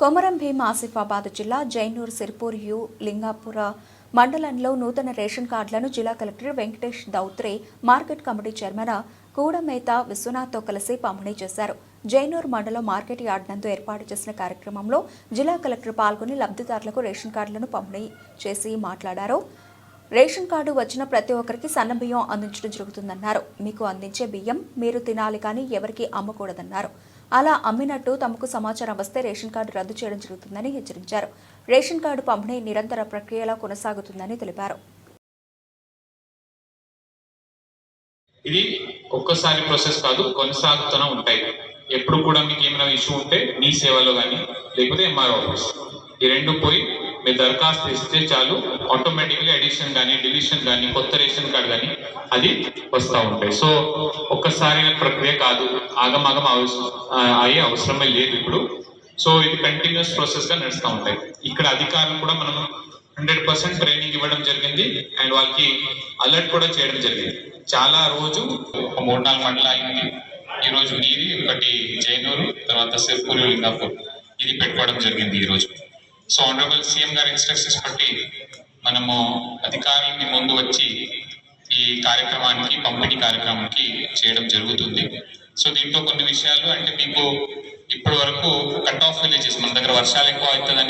కొమరం భీం ఆసిఫాబాద్ జిల్లా జైనూర్ సిర్పూర్ యు లింగాపుర మండలంలో నూతన రేషన్ కార్డులను జిల్లా collector Venkatesh Dhotre market committee chairman Koodameta విశ్వనాథ్తో కలిసి పంపిణీ చేశారు. జైనూర్ మండలం మార్కెట్ యార్డ్ నందు ఏర్పాటు చేసిన కార్యక్రమంలో జిల్లా కలెక్టర్ పాల్గొని లబ్ధిదారులకు రేషన్ కార్డులను పంపిణీ చేసి మాట్లాడారు. రేషన్ కార్డు వచ్చిన ప్రతి ఒక్కరికి సన్న బియ్యం అందించడం జరుగుతుందన్నారు. మీకు అందించే బియ్యం మీరు తినాలి కానీ ఎవరికి అమ్మకూడదన్నారు. అలా అమ్మినట్టు తమకు సమాచారం వస్తే రేషన్ కార్డు రద్దు చేయడం జరుగుతుందని హెచ్చరించారు. రేషన్ కార్డు పంపిణీ నిరంతర ప్రక్రియలా కొనసాగుతుందని తెలిపారు. ఇది ఒక్కసారి ప్రాసెస్ కాదు కొనసాగుతూనే ఉంటాయి. ఎప్పుడు కూడా మీకు ఏమైనా ఇష్యూ ఉంటే మీ సేవలో కానీ లేకపోతే ఎంఆర్ ఆఫీస్ ఈ రెండు పోయి మీరు దరఖాస్తు ఇస్తే చాలు. ఆటోమేటిక్లీ ఎడిషన్ కానీ డివిషన్ కానీ కొత్త రేషన్ కార్డ్ కానీ అది వస్తూ ఉంటాయి. సో ఒక్కసారి ప్రక్రియ కాదు. ఆగమాగం అవసరం అయ్యే అవసరమే లేదు ఇప్పుడు. సో ఇది కంటిన్యూస్ ప్రాసెస్గా నడుస్తూ ఉంటాయి. ఇక్కడ అధికారులు కూడా మనం హండ్రెడ్ పర్సెంట్ ట్రైనింగ్ ఇవ్వడం జరిగింది. అండ్ వాళ్ళకి అలర్ట్ కూడా చేయడం జరిగింది. చాలా రోజు ఒక మూడు నాలుగు మండలం అయింది ఈ రోజు మీది ఒకటి జైనూరు తర్వాత సిర్పూరు లింగాపూర్. ఇది పెట్టుకోవడం జరిగింది ఈ రోజు. సో ఆనరబుల్ సీఎం గారి ఇన్స్ట్రక్షన్స్ బట్టి మనము అధికారులని ముందు వచ్చి ఈ కార్యక్రమానికి పంపిణీ కార్యక్రమానికి చేయడం జరుగుతుంది. సో దీంట్లో కొన్ని విషయాలు అంటే మీకు ఇప్పటి వరకు కట్ ఆఫ్ విలేజెస్ మన దగ్గర వర్షాలు ఎక్కువ అవుతుందని